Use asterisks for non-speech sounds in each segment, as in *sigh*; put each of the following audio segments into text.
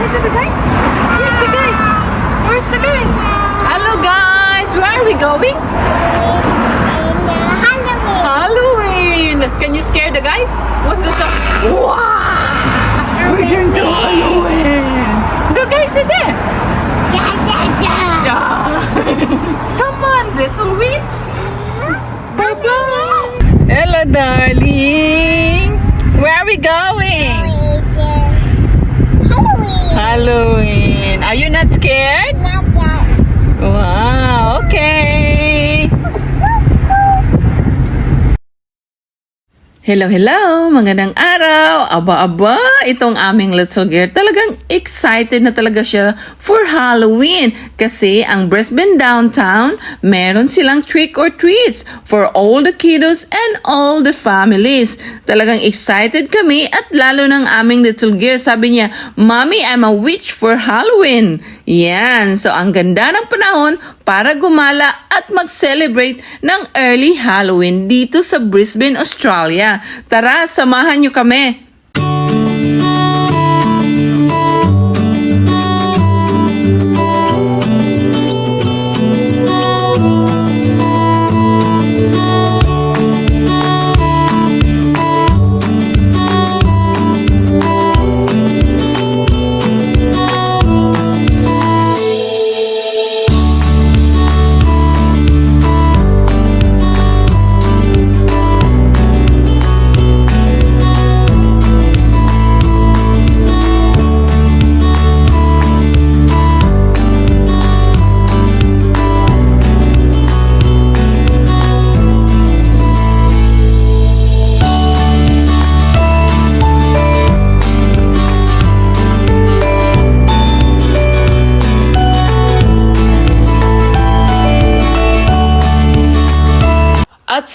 Look at the guys. Here's the guys. Where's the guys? Hello guys. Where are we going? Halloween. Halloween. Can you scare the guys? What's this? Wow. We're going to Halloween. The guys are there. Yeah. *laughs* Come on, little witch. Bye-bye. Hello, darling. Where are we going? Halloween. Are you not scared? Hello, hello! Magandang araw! Aba-aba, itong aming little girl talagang excited na talaga siya for Halloween kasi ang Brisbane Downtown, meron silang trick or treats for all the kiddos and all the families. Talagang excited kami at lalo ng aming little girl. Sabi niya, Mommy, I'm a witch for Halloween. Yan, so ang ganda ng panahon para gumala at mag-celebrate ng early Halloween dito sa Brisbane, Australia. Tara, samahan niyo kami.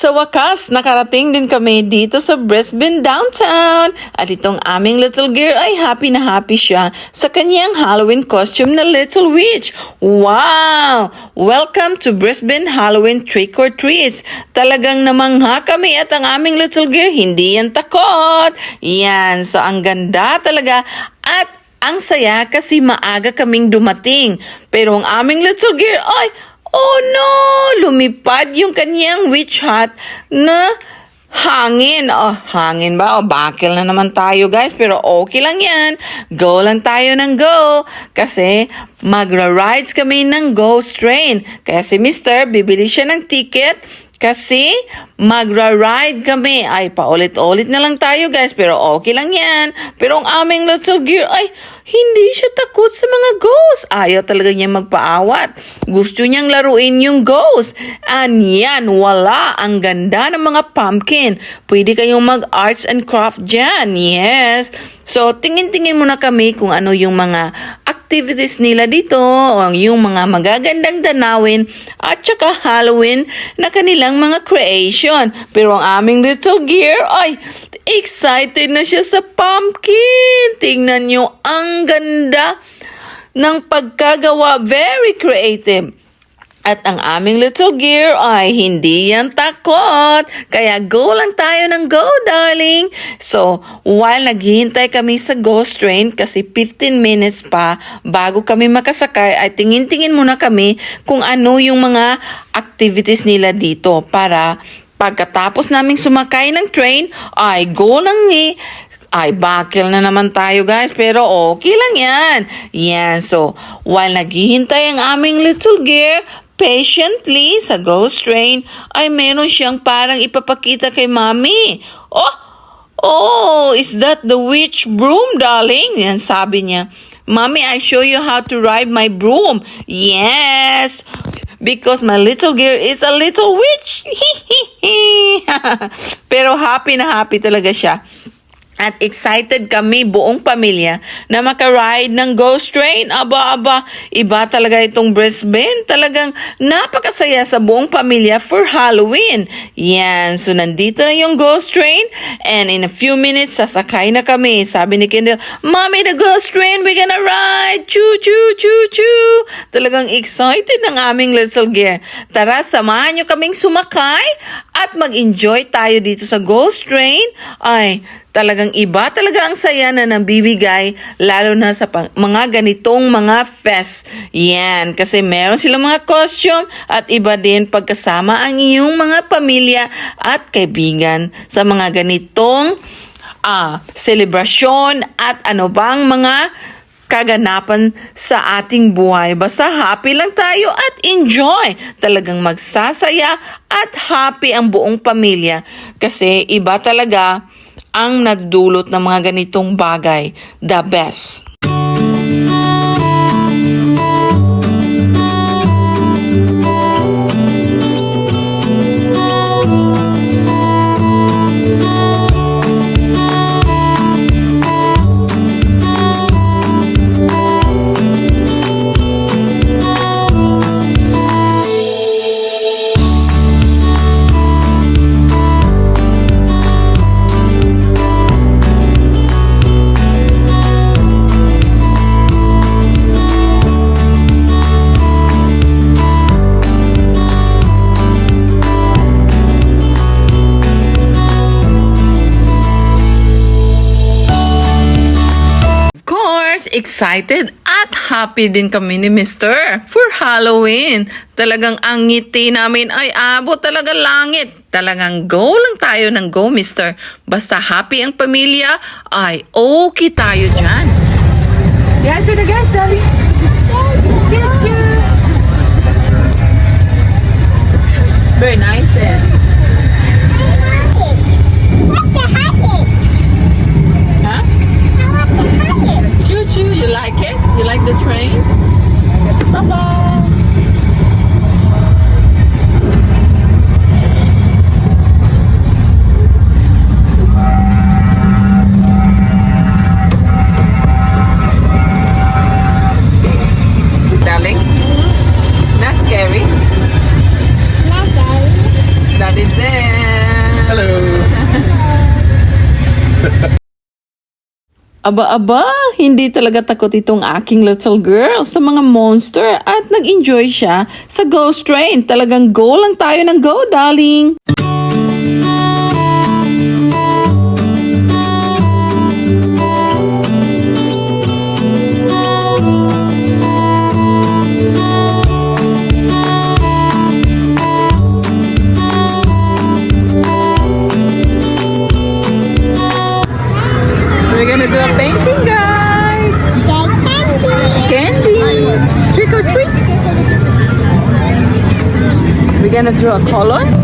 Sa wakas, nakarating din kami dito sa Brisbane Downtown. At itong aming little girl ay happy na happy siya sa kanyang Halloween costume na Little Witch. Wow! Welcome to Brisbane Halloween Trick or Treats. Talagang namangha kami at ang aming little girl hindi yan takot. Yan, so ang ganda talaga. At ang saya kasi maaga kaming dumating. Pero ang aming little girl ay Oh no! Lumipad yung kanyang witch hat na hangin. Oh, hangin ba? O, bakil na naman tayo guys. Pero okay lang yan. Go lang tayo ng go. Kasi magra-rides kami ng ghost train. Kaya si Mister, bibili siya ng ticket. Kasi magra-ride kami. Ay, paulit-ulit na lang tayo guys. Pero okay lang yan. Pero ang aming little gear ay hindi siya takot sa mga ghost. Ayaw talaga niya magpaawat. Gusto niyang laruin yung ghost. And yan, wala. Ang ganda ng mga pumpkin. Pwede kayong mag-arts and craft dyan. Yes. So, tingin-tingin muna kami kung ano yung mga activities nila dito, o yung mga magagandang danawin, at saka Halloween na kanilang mga creation. Pero ang aming little gear, ay, excited na siya sa pumpkin. Tingnan nyo, ang ganda ng pagkagawa. Very creative. At ang aming little gear ay hindi yan takot. Kaya go lang tayo ng go, darling. So, while naghihintay kami sa ghost train, kasi 15 minutes pa bago kami makasakay, ay tingin-tingin muna kami kung ano yung mga activities nila dito para pagkatapos naming sumakay ng train, ay go lang eh ay, bakil na naman tayo guys, pero okay lang yan. Yan, so, while naghihintay ang aming little gear, patiently sa ghost train, ay meron siyang parang ipapakita kay mami. Oh, oh, is that the witch broom, darling? Yan, sabi niya. Mommy, I show you how to ride my broom. Yes, because my little girl is a little witch. *laughs* Pero happy na happy talaga siya. At excited kami buong pamilya na makaride ng ghost train. Aba, aba, iba talaga itong Brisbane. Talagang napakasaya sa buong pamilya for Halloween. Yan, so nandito na yung ghost train and in a few minutes sasakay na kami. Sabi ni Kendall, Mommy, the ghost train, we're gonna ride! Choo, choo, choo, choo! Talagang excited ng aming little gear. Tara, samahan nyo kaming sumakay at mag-enjoy tayo dito sa ghost train. Ay, Talagang iba talaga ang saya na nabibigay lalo na sa mga ganitong mga fest. Yan, kasi meron silang mga costume at iba din pagkasama ang iyong mga pamilya at kaibigan sa mga ganitong ah, selebrasyon at ano bang mga kaganapan sa ating buhay. Basta happy lang tayo at enjoy. Talagang magsasaya at happy ang buong pamilya. Kasi iba talaga ang nagdulot ng mga ganitong bagay. The best. Excited at happy din kami ni Mr. for Halloween. Talagang ang ngiti namin ay abot talaga langit. Talagang go lang tayo ng go, Mr. Basta happy ang pamilya, ay okay tayo dyan. Say hi to the Daddy. Cute, cute. Very nice, You like the train? Bye bye. Aba-aba, hindi talaga takot itong aking little girl sa mga monster at nag-enjoy siya sa ghost train. Talagang go lang tayo ng go, darling. Gonna draw a color.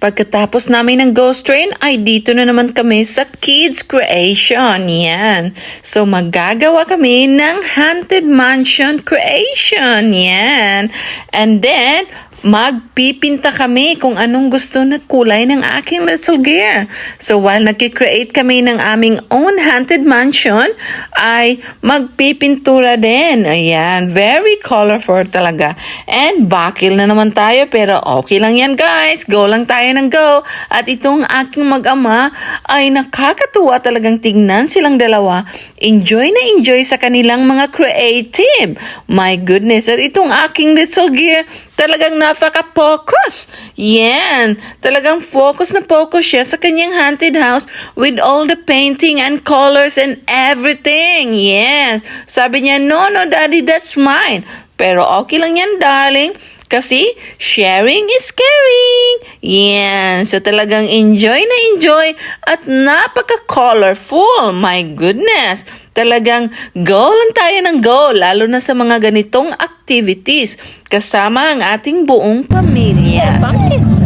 Pagkatapos namin ng Ghost Train, ay dito na naman kami sa Kids Creation. Yan. So, magagawa kami ng Haunted Mansion Creation. Yan. And then, magpipinta kami kung anong gusto na kulay ng aking little gear. So, while nagkikreate kami ng aming own haunted mansion, ay magpipintura din. Ayan, very colorful talaga. And bakil na naman tayo, pero okay lang yan guys. Go lang tayo ng go. At itong aking mag-ama ay nakakatuwa talagang tignan silang dalawa. Enjoy na enjoy sa kanilang mga creative. My goodness, at itong aking little gear, talagang napaka-focus. Yan. Talagang focus na focus siya sa kanyang haunted house with all the painting and colors and everything. Yes. Sabi niya, no, no, daddy, that's mine. Pero okay lang yan, darling. Kasi sharing is caring. Yan. So talagang enjoy na enjoy at napaka-colorful. My goodness. Talagang go lang tayo ng go, lalo na sa mga ganitong activities kasama ang ating buong pamilya. Bakit?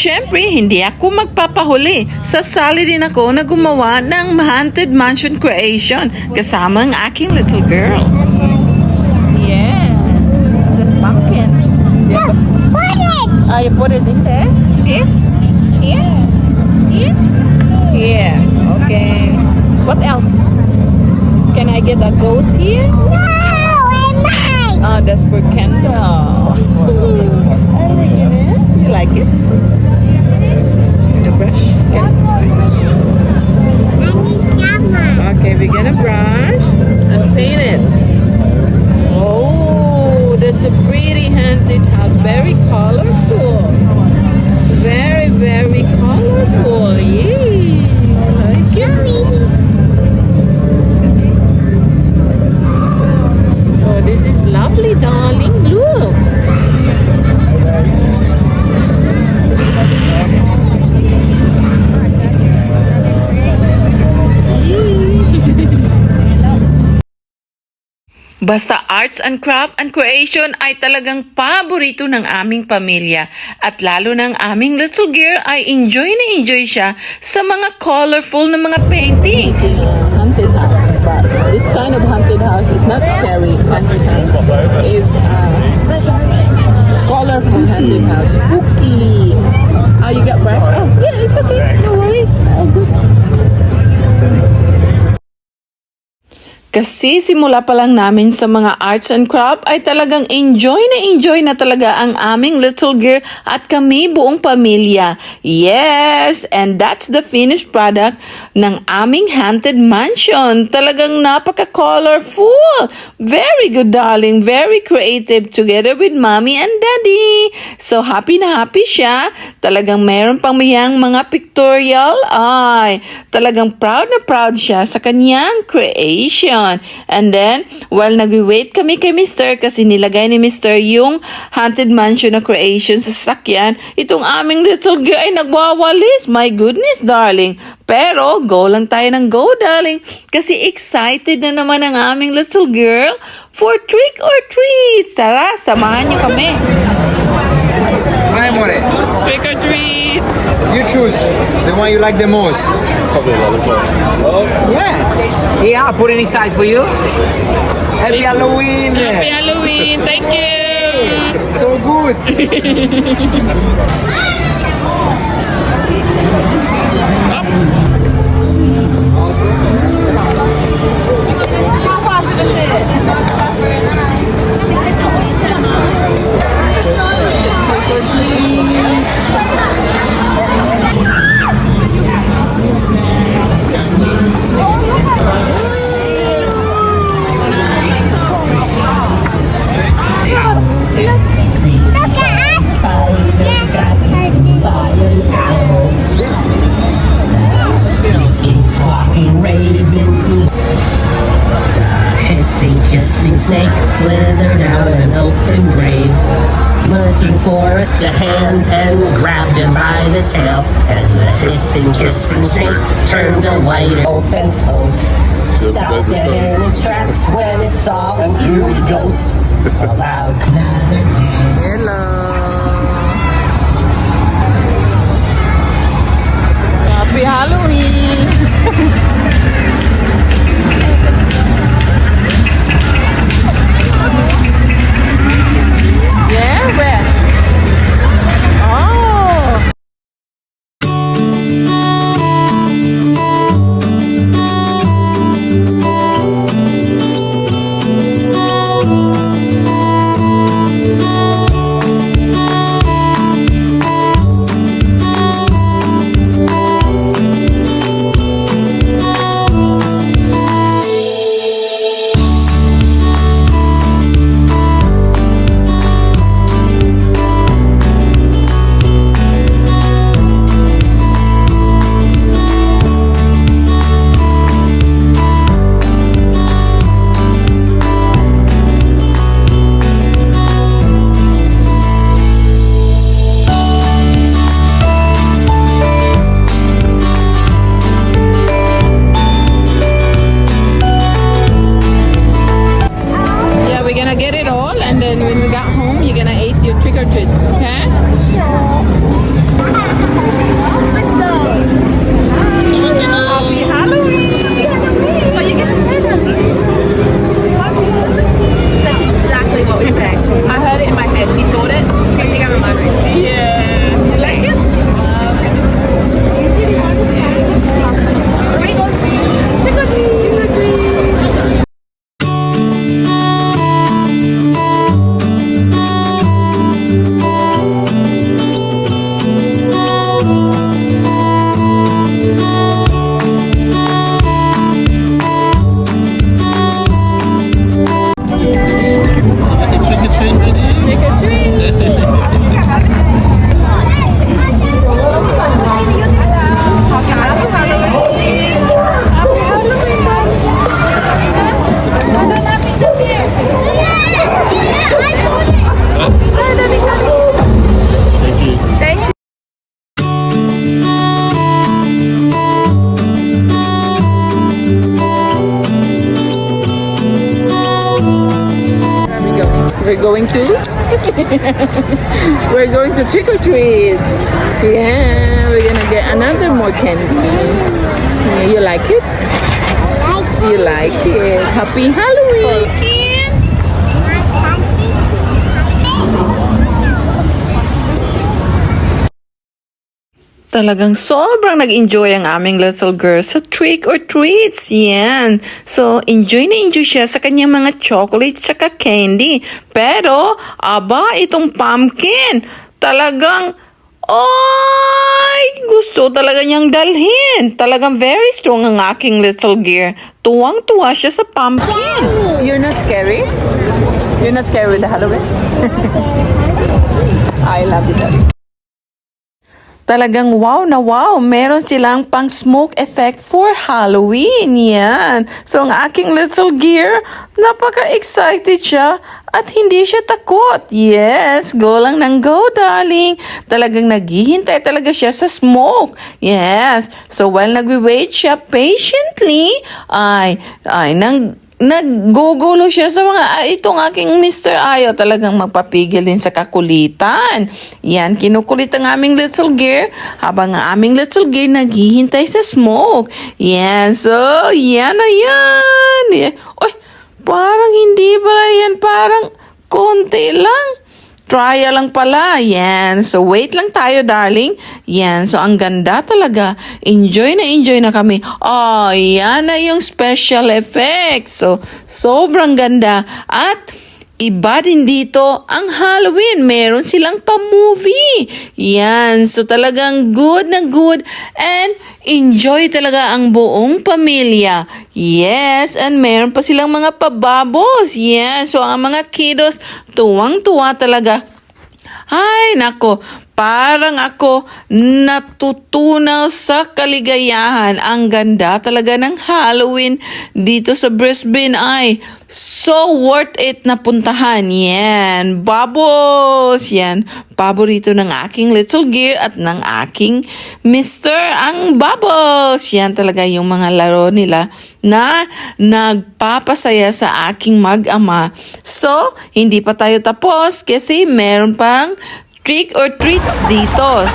At syempre, hindi ako magpapahuli. Sasali din ako na gumawa ng Haunted Mansion Creation kasama ang aking little girl. Yeah. It's a pumpkin. Yeah. Ah, you put it in there? Here? Here? Here? Yeah. Okay. What else? Can I get a ghost here? Ah, that's for Kendall. *laughs* Like it. It? The brush? Okay, we're gonna brush and paint it. Oh, that's a pretty haunted house. Very colorful. Very, very colorful. Basta arts and craft and creation ay talagang paborito ng aming pamilya at lalo ng aming little girl ay enjoy na enjoy siya sa mga colorful na mga painting. haunted house, but this kind of haunted house is not scary. Haunted house is uh, colorful haunted house, spooky. Oh, you got brush? Oh, yeah, it's okay. No worries. Oh, good. Kasi simula pa lang namin sa mga arts and craft ay talagang enjoy na enjoy na talaga ang aming little girl at kami buong pamilya. Yes! And that's the finished product ng aming haunted mansion. Talagang napaka-colorful. Very good, darling. Very creative together with mommy and daddy. So happy na happy siya. Talagang meron pang mayang mga pictorial. Ay, talagang proud na proud siya sa kanyang creation. And then, while nag-wait kami kay Mr. kasi nilagay ni Mr. yung haunted mansion na creation sa sasakyan, itong aming little girl ay nagwawalis. My goodness, darling. Pero, go lang tayo ng go, darling. Kasi excited na naman ang aming little girl for trick or treat. Tara, samahan niyo kami. Hi, More. Trick or treat! You choose the one you like the most. Oh, yeah. Yeah, I'll put it inside for you. Happy Halloween! Happy Halloween! Thank you! So good. *laughs* Hissing, the tail. And the hissing, hissing snake turned a white old fence post. Stopped dead in its tracks when it saw an eerie ghost. *laughs* Allowed another day. Hello! Happy Halloween! Trick or treat. Yeah, we're gonna get another more candy. Yeah, you like it? You like it? Happy Halloween! Talagang sobrang nag-enjoy ang aming little girl sa trick or treats. Yan. So, enjoy na enjoy siya sa kanyang mga chocolate tsaka candy. Pero, aba, itong pumpkin, talagang, ay, gusto talaga niyang dalhin. Talagang very strong ang aking little gear. Tuwang-tuwa siya sa pumpkin. You're not scary? You're not scary with the Halloween? *laughs* I love it. Talagang wow na wow, meron silang pang smoke effect for Halloween. Yan. So, ang aking little gear, napaka-excited siya at hindi siya takot. Yes, go lang ng go, darling. Talagang naghihintay talaga siya sa smoke. Yes. So, while nagwi-wait siya patiently, ay, ay, nang, naggugulo siya sa mga, ah, itong aking Mr. Ayo talagang magpapigil din sa kakulitan. Yan, kinukulit ang aming little gear habang ang aming little gear naghihintay sa smoke. Yan, so, yan na. Yan. Uy, parang hindi pala yan, parang konti lang. Trial lang pala. Yan. So, wait lang tayo, darling. Yan. So, ang ganda talaga. Enjoy na enjoy na kami. Oh, yan na yung special effects. So, sobrang ganda. At, iba din dito ang Halloween. Meron silang pa-movie. Yan. So, talagang good na good. And, enjoy talaga ang buong pamilya. Yes. And, meron pa silang mga pababos. Yan. So, ang mga kiddos, tuwang-tuwa talaga. Ay, nako, parang ako natutunaw sa kaligayahan. Ang ganda talaga ng Halloween dito sa Brisbane ay so worth it na puntahan. Yan, Bubbles! Yan, paborito ng aking little gear at ng aking Mr. ang Bubbles. Yan talaga yung mga laro nila na nagpapasaya sa aking mag-ama. So, hindi pa tayo tapos kasi meron pang trick or treats dito.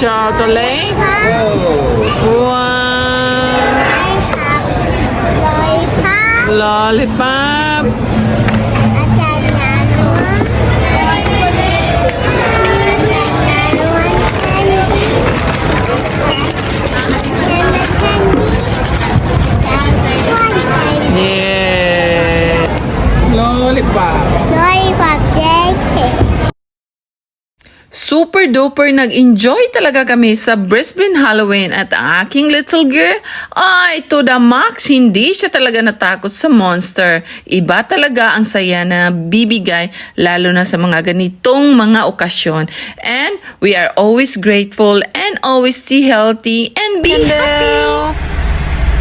ชอตัวเล็กว้าวลอลิป้า Super duper nag-enjoy talaga kami sa Brisbane Halloween at ang aking little girl ay to the max hindi siya talaga natakot sa monster. Iba talaga ang saya na bibigay lalo na sa mga ganitong mga okasyon. And we are always grateful and always stay healthy and be happy.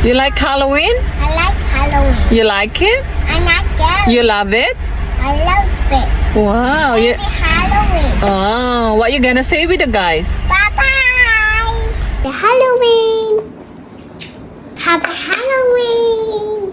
You like Halloween? I like Halloween. You like it? I like it. You love it? I love it. Wow. Happy. Halloween. Oh, what you gonna say with the guys? Bye bye. The Halloween. Happy Halloween.